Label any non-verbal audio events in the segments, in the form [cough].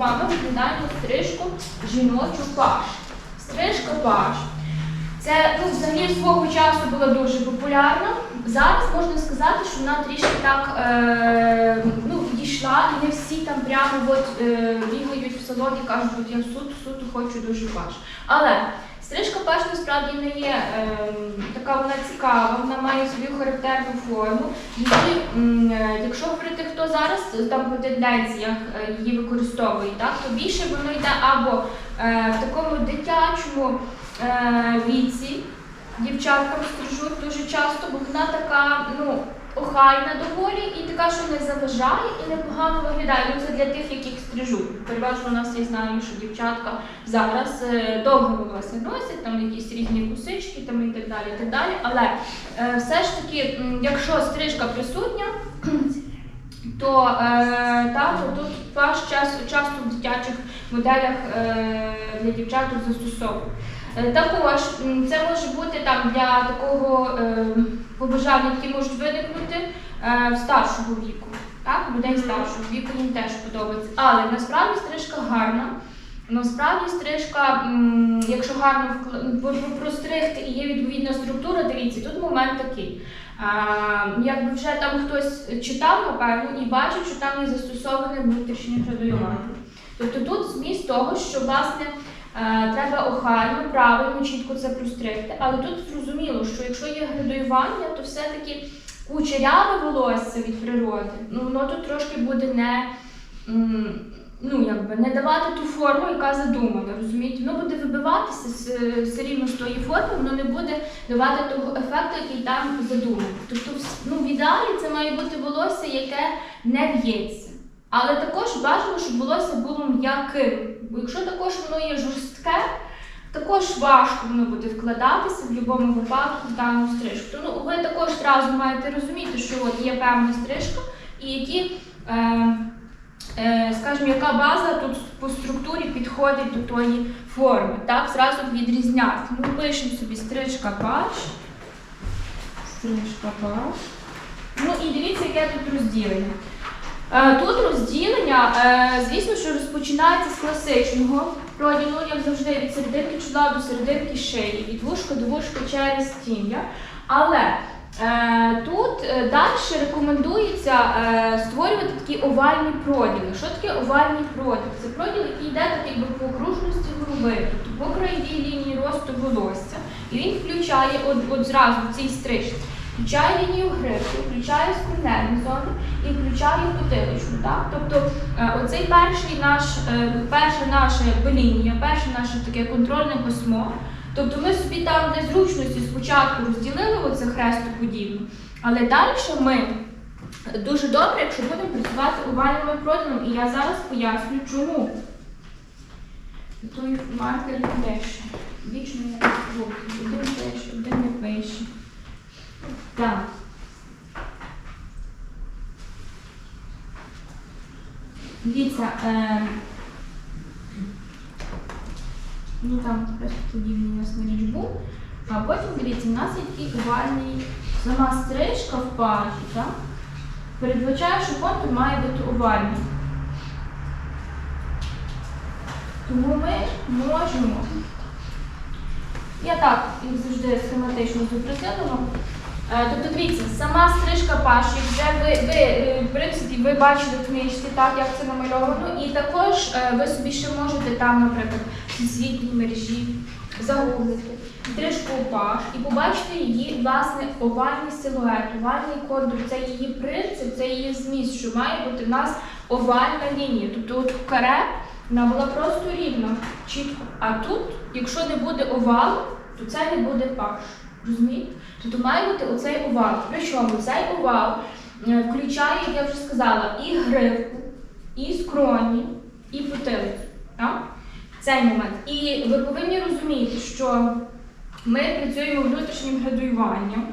вами розглядаємо стрижку жіночу паш. Стрижка паш. Це ну, взагалі свого часу була дуже популярна. Зараз можна сказати, що вона трішки так е, ну, відійшла, і не всі там прямо от, е, бігають в салон і кажуть, от я суто, суто хочу дуже паш. Але стрижка паш насправді не є е, така вона цікава, вона має свою характерну форму. Її, е, якщо говорити, хто зараз там по тенденціях е, її використовує, так, то більше воно йде або е, в такому дитячому е, віці дівчаткам стрижуть дуже часто, бо вона така, ну, охайна доволі і така, що не заважає і непогано виглядає. Ну, це для тих, яких стрижуть. Переважно у нас я знаю, що дівчатка зараз е, довго волосся носять, там якісь різні кусички там і так далі. І так далі. Але е, все ж таки, якщо стрижка присутня, [clears throat] то, е, та, то тут ваш час часто в дитячих моделях е, для дівчаток застосовують. Е, Також це може бути там для такого е, побажання, які можуть виникнути е, в старшого віку. Так, людей старшого віку їм теж подобається. Але насправді стрижка гарна. Насправді стрижка, якщо гарно простригти і є відповідна структура, дивіться, тут момент такий. Якби вже там хтось читав, напевно, і бачить, що там є застосоване внутрішнє градуювання. Тобто тут зміст того, що власне треба охайно, правильно, чітко це простригти. Але тут зрозуміло, що якщо є градуювання, то все-таки кучеряве волосся від природи, ну воно тут трошки буде не. Ну, якби не давати ту форму, яка задумана, розумієте? Воно буде вибиватися все рівно з тої форми, воно не буде давати того ефекту, який там задуманий. Тобто, ну, в ідеалі це має бути волосся, яке не в'ється. Але також бажано, щоб волосся було м'яким. Бо якщо також воно є жорстке, також важко воно буде вкладатися в будь-якому випадку в дану стрижку. То, ну, ви також одразу маєте розуміти, що от є певна стрижка, і які. Е, Е, скажімо, яка база тут по структурі підходить до тої форми. Так, зразу відрізняти. Ми пишемо собі стрижка баш. Стрижка баш. Ну і дивіться, яке тут розділення. Е, Тут розділення, е, звісно, що розпочинається з класичного проділу, як завжди, від серединки чола до серединки шиї, від вушка до вушка через тім'я. Але Е, Тут далі рекомендується створювати такі овальні проділи. Що таке овальний проділ? Це проділ, який йде так якби по окружності голови, тобто по краєвій лінії росту волосся. І він включає от, от зразу в цій стрижці. Включає лінію грифу, включає скроневі зони і включає потиличну. Так? Тобто е, оцей перший наш, е, перша наша лінія, перше наше таке контрольне письмо. Тобто ми собі там для зручності спочатку розділили оце хрестоподібно, але далі ми дуже добре, якщо будемо працювати овальними проділом, і я зараз поясню, чому. Той маркер пише. Вічно не буду. Один пише, один не пише. Так. Дивіться, е, ну там просто подібний у нас на річ був. А потім, дивіться, у нас є такий овальний, сама стрижка в пажі, так? Передбачає, що контур має бути овальний. Тому ми можемо. Я так, як завжди, схематично зобразила. Е, Тобто, дивіться, сама стрижка паші, вже ви, ви, е, в принципі, ви бачили в книжці, так, як це намальовано, і також е, ви собі ще можете там, наприклад, в всесвітній мережі загуглити стрижку паш і побачити її, власне, овальний силует, овальний контур, це її принцип, це її зміст, що має бути в нас овальна лінія. Тобто от в каре вона була просто рівна, чітко. А тут, якщо не буде овалу, то це не буде паш. Розумієте? Тобто має бути оцей овал. Причому цей овал е, включає, як я вже сказала, і гривку, і скроні, і потилицю. Так? Цей момент. І ви повинні розуміти, що ми працюємо внутрішнім градуюванням.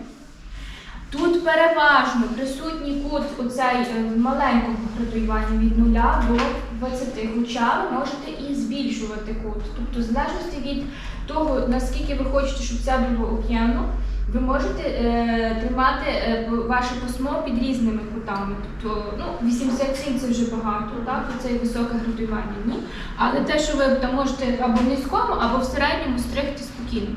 Тут переважно присутній кут оцей е, маленького градуювання від 0 до 20, хоча ви можете і збільшувати кут. Тобто, в залежності від того, наскільки ви хочете, щоб це було об'ємно, ви можете е, тримати е, ваше пасмо під різними кутами. Тобто, ну, 87 це вже багато, так? Це високе градуювання, ні. Але те, що ви там можете або в низькому, або в середньому стригти спокійно.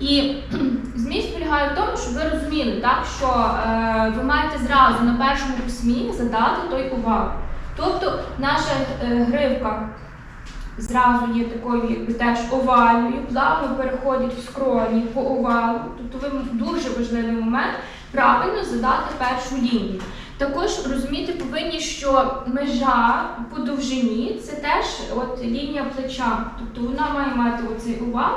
І [clears throat] зміст полягає в тому, щоб ви розуміли, так, що е, ви маєте зразу на першому письмі задати той увагу. Тобто наша е, гривка зразу є такою, якби теж овальною, плавно переходить в скроні по овалу. Тобто ви дуже важливий момент правильно задати першу лінію. Також розуміти повинні, що межа по довжині це теж от лінія плеча, тобто вона має мати оцей овал.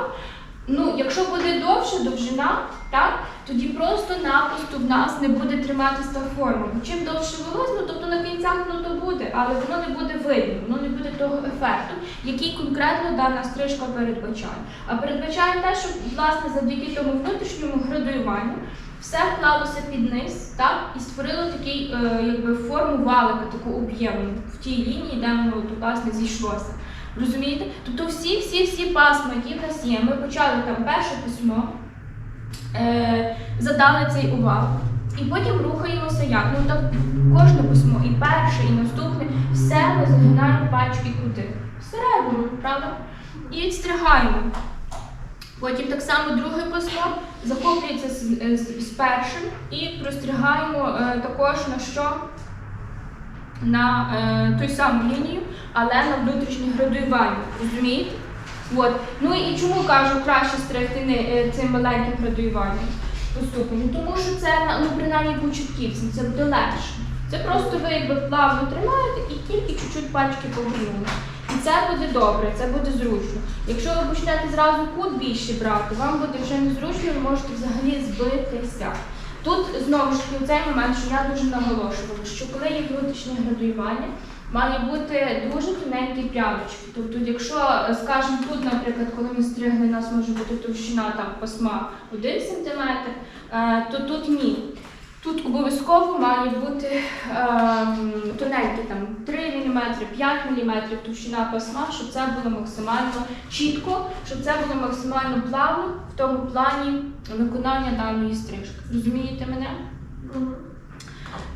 Ну, якщо буде довша довжина, так, тоді просто-напросто в нас не буде триматися та форма. Чим довше ну тобто на кінцях ну, то буде, але воно не буде видно, воно не буде того ефекту, який конкретно дана стрижка передбачає. А передбачає те, що власне завдяки тому внутрішньому градуюванню все вклалося під низ, так, і створило такий, е, якби форму валика, таку об'ємну в тій лінії, де воно от, власне зійшлося. Розумієте? Тобто всі, всі, всі пасма, які в нас є, ми почали там перше письмо, е, задали цей увал, і потім рухаємося як? Ну так кожне письмо, і перше, і наступне, все ми загинаємо пачки куди. Всередину, правда? І відстригаємо. Потім так само друге письмо захоплюється з, з, з першим і простригаємо е, також на що? На е, ту саму лінію, але на внутрішнє градуювання. Розумієте? От. Ну і чому кажу краще стригти не, е, цим маленьким градуюванням по ступеню? Тому що це ну, принаймні початківцям, це буде легше. Це просто ви якби плавно тримаєте і тільки чуть-чуть пальчики повернули. І це буде добре, це буде зручно. Якщо ви почнете зразу кут більше брати, вам буде вже незручно, ви можете взагалі збитися. Тут знову ж таки цей момент, що я дуже наголошувала, що коли є внутрішнє градуювання, має бути дуже тоненькі прялочки. Тобто, якщо, е, скажімо, тут, наприклад, коли ми стригли, у нас може бути товщина там пасма 1 см, то тут ні. Тут обов'язково має бути ем, тоненькі там 3 мм, 5 мм товщина пасма, щоб це було максимально чітко, щоб це було максимально плавно в тому плані виконання даної стрижки. Розумієте мене?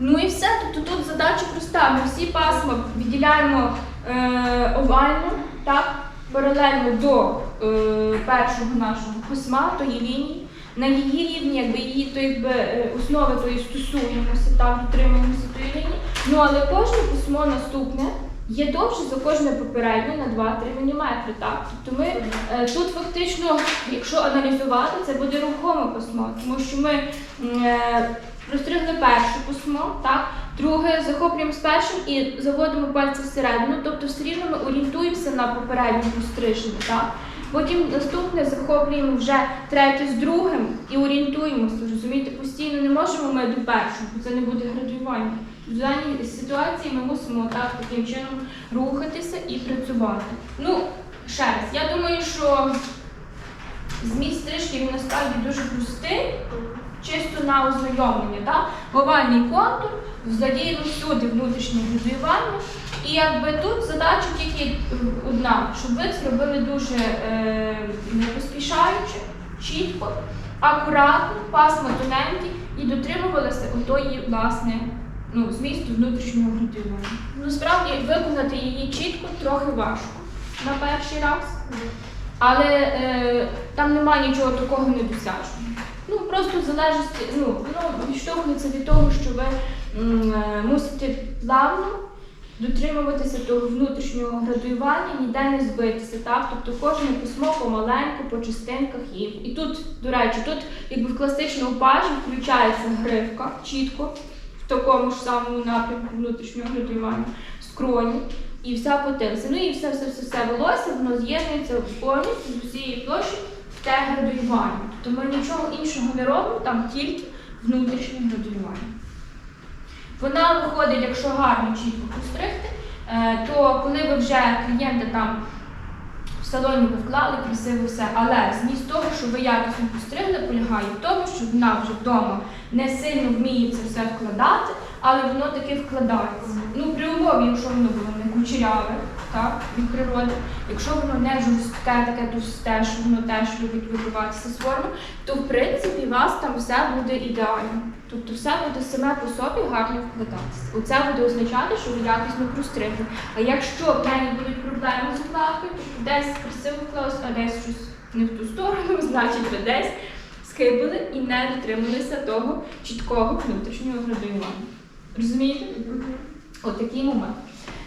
Ну і все. Тобто тут задача проста. Ми всі пасма відділяємо е, овально, так, паралельно до е, першого нашого письма, тої лінії. На її рівні, якби її то якби е, основи тої стосуємося, так, дотримуємося тої лінії. Ну але кожне письмо наступне є довше за кожне попереднє на 2-3 мм. Так? Тобто ми е, тут фактично, якщо аналізувати, це буде рухоме письмо, тому що ми е, простригли перше письмо, так? друге захоплюємо з першим і заводимо пальці всередину, тобто все рівно ми орієнтуємося на попереднє постриження. Так? Потім наступне захоплюємо вже третє з другим і орієнтуємося. Розумієте, постійно не можемо ми до першого, бо це не буде градуювання. В даній ситуації ми мусимо так таким чином рухатися і працювати. Ну, ще раз, я думаю, що зміст стрижки він насправді дуже простий, чисто на ознайомлення. Так? Овальний контур, задіяно всюди внутрішнє градуювання. І якби тут задача тільки одна, щоб ви це робили дуже е, не поспішаючи, чітко, акуратно, пасма тоненькі і дотримувалися отої, власне, ну, змісту внутрішнього градуювання. Ну, справді виконати її чітко трохи важко на перший раз, але е, там немає нічого такого недосяжного. Ну, просто в ну, воно відштовхується від того, що ви е, мусите плавно дотримуватися того внутрішнього градуювання, ніде не збитися. Так? Тобто кожне письмо помаленьку, по частинках і, і тут, до речі, тут якби в класичному пажі включається гривка чітко в такому ж самому напрямку внутрішнього градуювання, скроні і вся потилиця. Ну і все, все, все, все волосся, воно з'єднується повністю з усієї площі в те градуювання. Тобто ми нічого іншого не робимо, там тільки внутрішнє градуювання. Вона виходить, якщо гарно чітко постригти, е, то коли ви вже клієнта там в салоні ви вклали красиво все, але зміст того, що ви якісно постригли, полягає в тому, що вона вже вдома не сильно вміє це все вкладати, але воно таки вкладається. Ну, при умові, якщо воно було не кучеряве, так, від природи. Якщо воно не жорстке, таке товсте, що воно теж любить вибиватися з форми, то в принципі у вас там все буде ідеально. Тобто все буде саме по собі гарно вкладатися. Оце буде означати, що ви якісно простригли. А якщо в неї будуть проблеми з укладкою, то десь красиво вклалось, а десь щось не в ту сторону, [laughs] значить ви десь скибили і не дотрималися того чіткого внутрішнього градуювання. Розумієте? Отакий момент.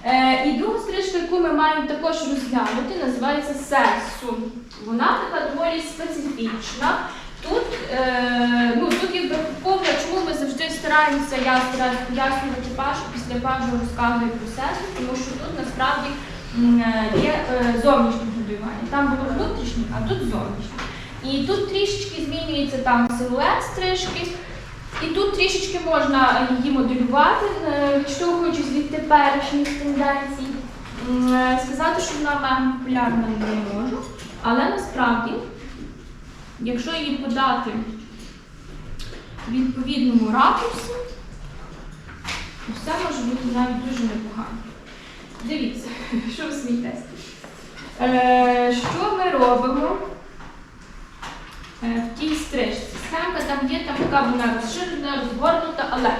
Е, і друга стрижка, яку ми маємо також розглянути, називається сексу. Вона така доволі специфічна. Тут, е, ну, тут якби повна, чому ми завжди стараємося, я стараюся пояснювати пашу, після пажу розказую процесу, тому що тут насправді е, є е, зовнішнє градуювання. Там було внутрішнє, а тут зовнішнє. І тут трішечки змінюється там силует стрижки, і тут трішечки можна її моделювати, відштовхуючись від теперішніх тенденцій. Сказати, що вона мега популярна не можу, але насправді, якщо її подати в відповідному ракурсі, то все може бути навіть дуже непогано. Дивіться, [laughs] що ви смієтесь. Е, Що ми робимо? е, в тій стрижці. Схемка там є, там така вона розширена, розгорнута, але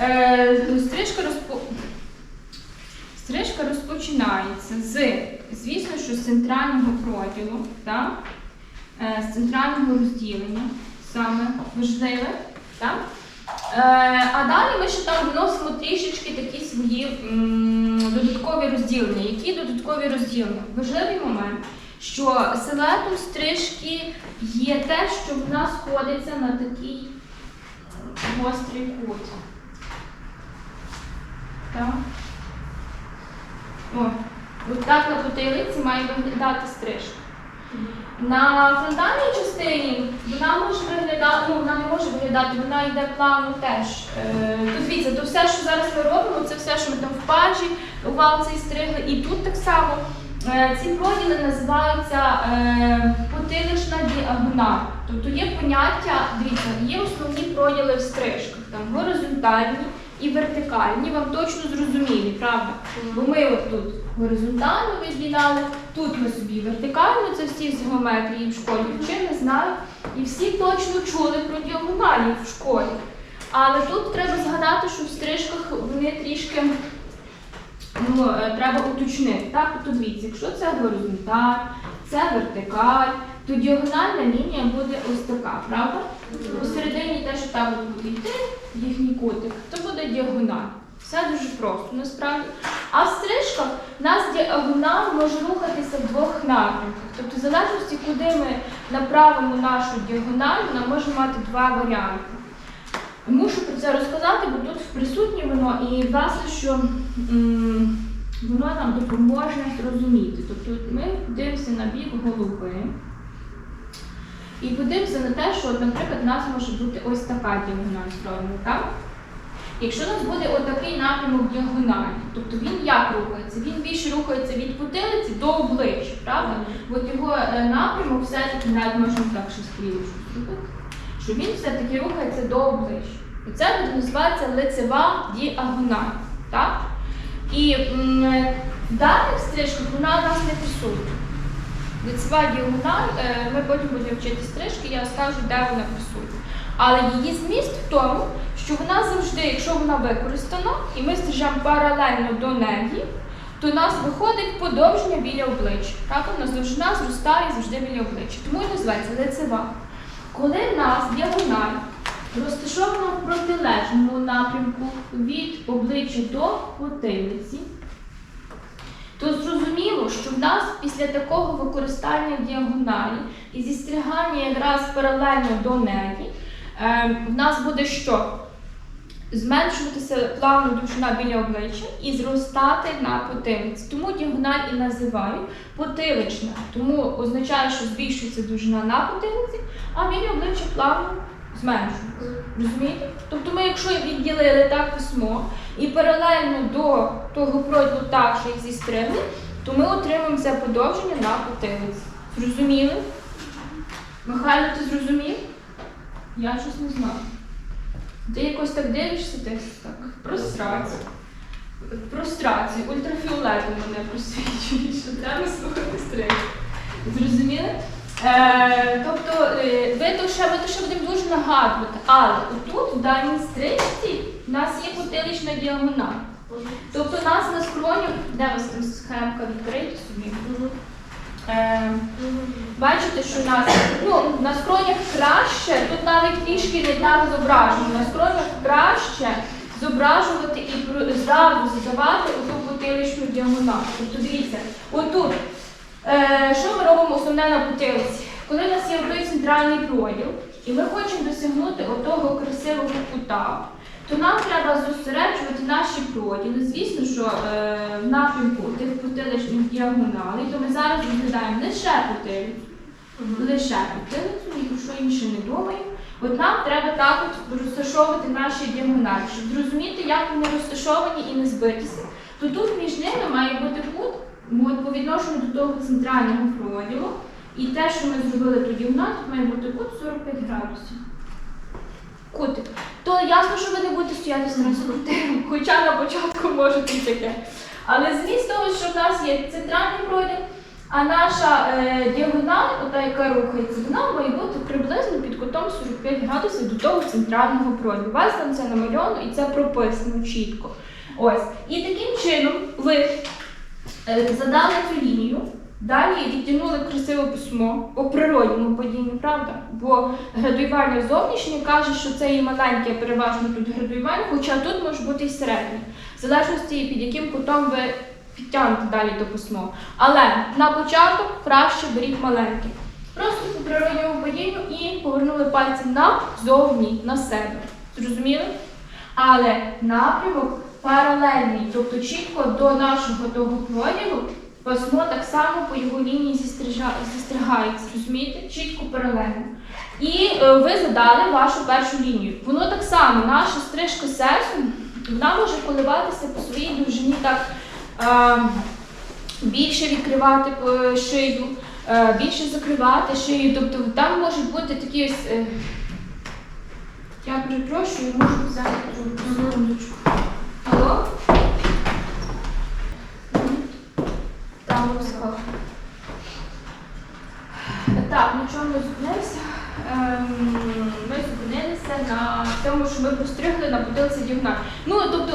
е, стрижка розпо... Стрижка розпочинається з, звісно, що з центрального проділу, так? Е, з центрального розділення, саме важливе. Так? Е, а далі ми ще там вносимо трішечки такі свої додаткові розділення. Які додаткові розділення? Важливий момент, що силуетом стрижки є те, що вона сходиться на такий гострий кут. Так. О, от так на потилиці має виглядати стрижка. На фронтальній частині вона може виглядати, ну вона не може виглядати, вона йде плавно теж. Е, тут дивіться, то все, що зараз ми робимо, це все, що ми там в пажі, у валці стригли. І тут так само е, ці проділи називаються е, потилична діагональ. Тобто є поняття, дивіться, є основні проділи в стрижках, там горизонтальні і вертикальні, вам точно зрозумілі, правда? Бо ми от тут горизонтально відділяли, тут ми собі вертикально, це всі з геометрії в школі вчили, знають. І всі точно чули про діагоналі в школі. Але тут треба згадати, що в стрижках вони трішки ну, е, треба уточнити. Так, от дивіться, якщо це горизонталь, це вертикаль, то діагональна лінія буде ось така, правда? Посередині те, що там буде йти, їхній кутик, то буде діагональ. Все дуже просто насправді. А в стрижках в нас діагональ може рухатися в двох напрямках. Тобто, в залежності, куди ми направимо нашу діагональ, вона може мати два варіанти. Мушу про це розказати, бо тут присутнє воно і власне, що м, воно нам допоможе зрозуміти. Тобто ми дивимося на бік голови і подивимося на те, що, наприклад, у нас може бути ось така діагональ сторони, так? Якщо у нас буде отакий напрямок діагоналі, тобто він як рухається? Він більше рухається від потилиці до обличчя, правда? От його е, напрямок все-таки навіть можна так ще стрілочку зробити, що він все-таки рухається до обличчя. І це буде називається лицева діагональ. Так? І е, в даних стрижках вона у нас не присутня. Лицева діагональ, е, ми потім будемо вчити стрижки, я скажу, де вона присутня. Але її зміст в тому, що вона завжди, якщо вона використана, і ми стрижемо паралельно до неї, то у нас виходить подовження біля обличчя. Так, у нас довжина зростає завжди біля обличчя. Тому і називається лицева. Коли в нас діагональ розташована в протилежному напрямку від обличчя до потилиці, то зрозуміло, що в нас після такого використання діагоналі і зістригання якраз паралельно до неї, е, в нас буде що? Зменшуватися плавно довжина біля обличчя і зростати на потилиці. Тому діагональ і називають потилична. Тому означає, що збільшується довжина на потилиці, а біля обличчя плавно зменшується. Розумієте? Тобто ми, якщо відділили так письмо і паралельно до того проділу так, що їх зістригли, то ми отримаємо це подовження на потилиці. Зрозуміли? Михайло, ти зрозумів? Я щось не знаю. Ти якось так дивишся, ти так просрався. прострацію, ультрафіолетом мене просвічують, що треба слухати стрижку. Зрозуміли? Е, тобто, е, ви то ще, ми то ще будемо дуже нагадувати, але отут, в даній стрижці, в нас є потилична діагональ. Тобто у нас на скроні, де у вас там схемка відкрита собі? Е, бачите, що нас ну, на скронях краще, тут навіть трішки не так зображено. На скронях краще зображувати і зразу задавати оту потиличну діагональ. Тобто дивіться, отут. Е, що ми робимо основне на потилиці? Коли у нас є той центральний проділ, і ми хочемо досягнути отого красивого кута, то нам треба зосереджувати наші проділи. Звісно, що е, в напрямку тих потиличних діагоналей, то ми зараз розглядаємо лише потилицю, лише потилицю, про що інше не думаємо. От нам треба так от розташовувати наші діагоналі, щоб зрозуміти, як вони розташовані і не збитися. То тут між ними має бути кут по відношенню до того центрального проділу. І те, що ми зробили тоді в нас, має бути кут 45 градусів. Кутик. То ясно, що ви не будете стояти з транспортиром, [laughs] хоча на початку можете й таке. Але зміст того, що в нас є центральний проділ, а наша е, діагональ, ота, яка рухається, вона має бути приблизно під кутом 45 градусів до того центрального проділу. У вас там це намальовано і це прописано чітко. Ось. І таким чином ви задали цю лінію, далі відтягнули красиве письмо по природньому падінню, правда? Бо градуювання зовнішнє каже, що це і маленьке переважно тут градуювання, хоча тут може бути і середнє, в залежності під яким кутом ви підтягнете далі до письмо. Але на початок краще беріть маленьке. Просто по природньому падінню і повернули пальці назовні, на себе. Зрозуміли? Але напрямок паралельний, тобто чітко до нашого того проділу, пасмо так само по його лінії зістригається, розумієте? Чітко паралельно. І е, ви задали вашу першу лінію. Воно так само, наша стрижка сесу, вона може коливатися по своїй довжині так е, більше відкривати е, шию, е, більше закривати шию. Тобто там можуть бути такі ось. е, я перепрошую, можу взяти трубку. На чому ми зупинилися? Ем, ми зупинилися на тому, що ми постригли на бутилці дівна. Ну, тобто,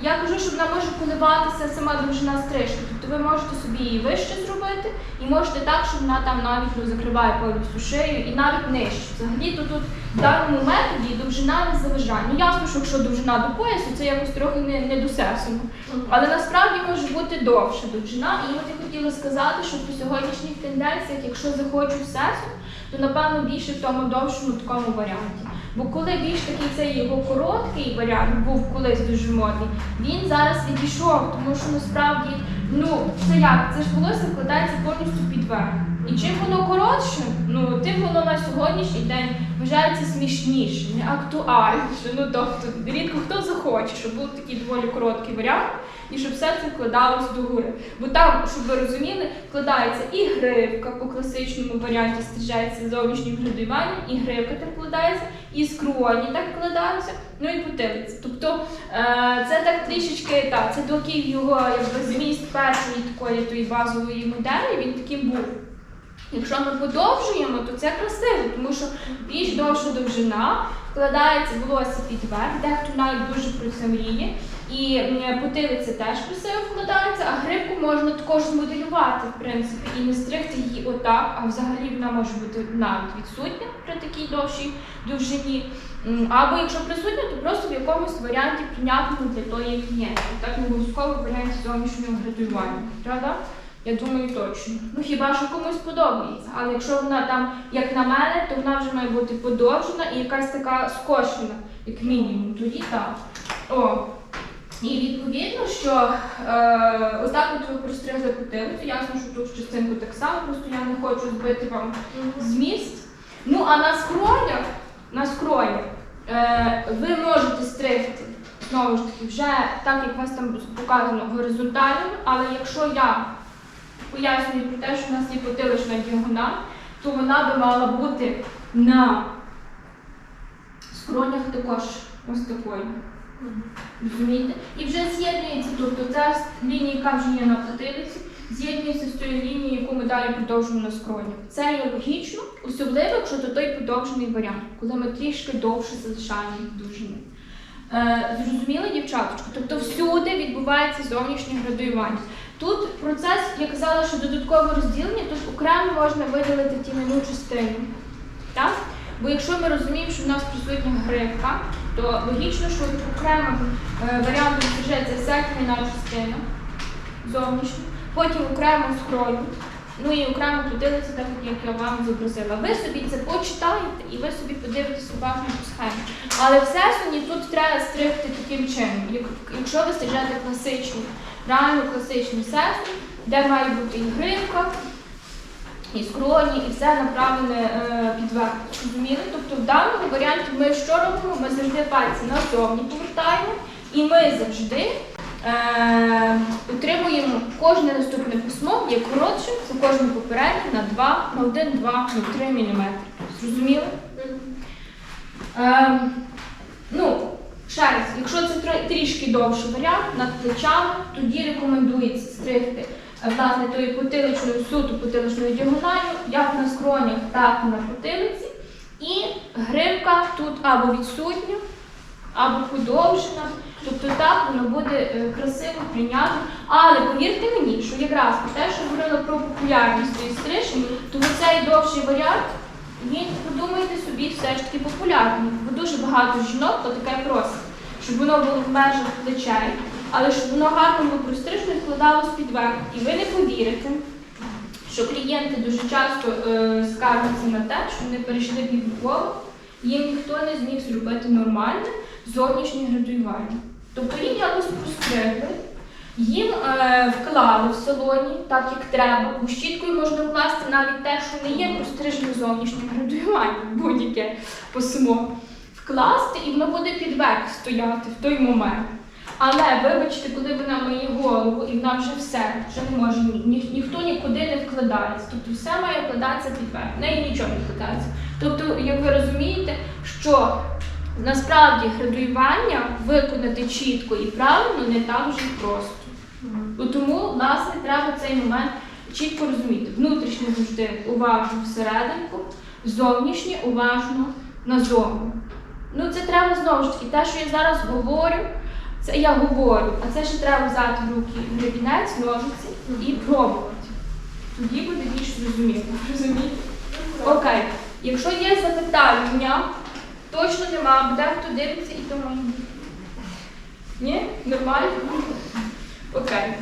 я кажу, що вона може коливатися сама довжина стрижки. Тобто ви можете собі її вище зробити, і можете так, що вона там навіть ну, закриває повністю шию і навіть нижче. Взагалі то тут в даному методі довжина не заважає. Ну ясно, що якщо довжина до поясу, це якось трохи не, не досесено. Але насправді може бути довша довжина. І от я хотіла сказати, що по сьогоднішніх тенденціях, якщо захочу сесу, то напевно більше в тому довшому такому варіанті. Бо коли більш такий цей його короткий варіант був колись дуже модний, він зараз відійшов, тому що насправді, ну це як? Це ж волосся вкладається повністю під верх. І чим воно коротше, ну тим воно на сьогоднішній день вважається смішніше, не актуальніше. Ну тобто рідко хто захоче, щоб був такий доволі короткий варіант, і щоб все це вкладалось догори. Бо там, щоб ви розуміли, вкладається і гривка по класичному варіанті стрижається зовнішнім градуюванням, і гривка так вкладається, і скроні так вкладаються, ну і потилиця. Тобто е, це так трішечки так, це такий його якби зміст першої такої тої базової моделі, він таким був. Якщо ми подовжуємо, то це красиво, тому що більш довша довжина вкладається волосся під верх, дехто навіть дуже про це мріє. І потилиця теж красиво вкладається, а грибку можна також змоделювати, в принципі, і не стригти її отак, а взагалі вона може бути навіть відсутня при такій довшій довжині. Або якщо присутня, то просто в якомусь варіанті прийнятному для тої клієнтки. Так не обов'язково варіанті зовнішнього градуювання. Правда? Я думаю, точно. Ну хіба що комусь подобається. Але якщо вона там, як на мене, то вона вже має бути подовжена і якась така скошена, як мінімум. Тоді так. О. І відповідно, що е, отак от ви простригли потилицю. Ясно, що тут частинку так само, просто я не хочу збити вам зміст. Ну а на скронях, на скронях е, ви можете стригти. Знову ж таки, вже так, як у вас там показано горизонтально, але якщо я пояснюю про те, що в нас є потилична діагональ, то вона би мала бути на скронях також ось такою. Розумієте? І вже з'єднується, тобто ця лінія, яка вже є на потилиці, з'єднується з тою лінією, яку ми далі продовжуємо на скроні. Це є логічно, особливо, якщо то той подовжений варіант, коли ми трішки довше залишаємо довжини. Е, зрозуміли, дівчаточко? Тобто всюди відбувається зовнішнє градуювання. Тут процес, я казала, що додаткове розділення, тут окремо можна виділити тіньову частину. Так? Бо якщо ми розуміємо, що в нас присутня гривка, то логічно, що окремим е, варіантом сюжет це вся тіньова частина зовнішня, потім окремо скролю, ну і окремо подивитися, так як я вам зобразила. Ви собі це почитаєте і ви собі подивитесь уважно по схемі. Але в сесоні тут треба стригти таким чином. Якщо ви стежете класичний, реально класичний сесон, де має бути і гривка, і скроні, і все направлене е, підверх. Розуміли? Тобто в даному варіанті ми що робимо? Ми завжди пальці назовні повертаємо, і ми завжди утримуємо кожне наступне письмо є коротшим за кожне попереднє на 2, на 1, 2, на 3 мм. Зрозуміли? Е, ну, ще раз, якщо це трішки довший варіант над плечами, тоді рекомендується стригти е, власне тою потиличною суто потиличною діагональю, як на скронях, так і на потилиці. І гривка тут або відсутня, або подовжена. Тобто так воно буде е, красиво, прийнятно. Але повірте мені, що якраз те, що говорила про популярність цієї стрижки, то цей довший варіант, він подумайте собі все ж таки популярний. Бо дуже багато жінок то таке просить, щоб воно було в межах плечей, але щоб воно гарно було прострижено і вкладалось під верх. І ви не повірите, що клієнти дуже часто е, скаржаться на те, що вони перейшли віково, їм ніхто не зміг зробити нормальне зовнішнє градуювання. Тобто їм якось простригли, їм е, вклали в салоні так, як треба, бо щіткою можна вкласти навіть те, що не є прострижене зовнішнє градуювання, будь-яке посмо. Вкласти і воно буде під верх стояти в той момент. Але вибачте, коли вона має голову і вона вже все, вже не може ні, ні- ніхто нікуди не вкладається. Тобто все має вкладатися верх. В неї нічого не вкладається. Тобто, як ви розумієте, що насправді градуювання виконати чітко і правильно не так вже просто. Ну, Тому, власне, треба цей момент чітко розуміти. Внутрішнє завжди уважно всерединку, зовнішнє уважно назовні. Ну, це треба знову ж таки, те, що я зараз говорю, це я говорю, а це ще треба взяти в руки гребінець, ножиці і пробувати. Тоді буде більш зрозуміло. [laughs] Розумієте? Окей. Якщо є запитання, точно нема, буде хто дивиться і тому. Ні? Нормально? Окей.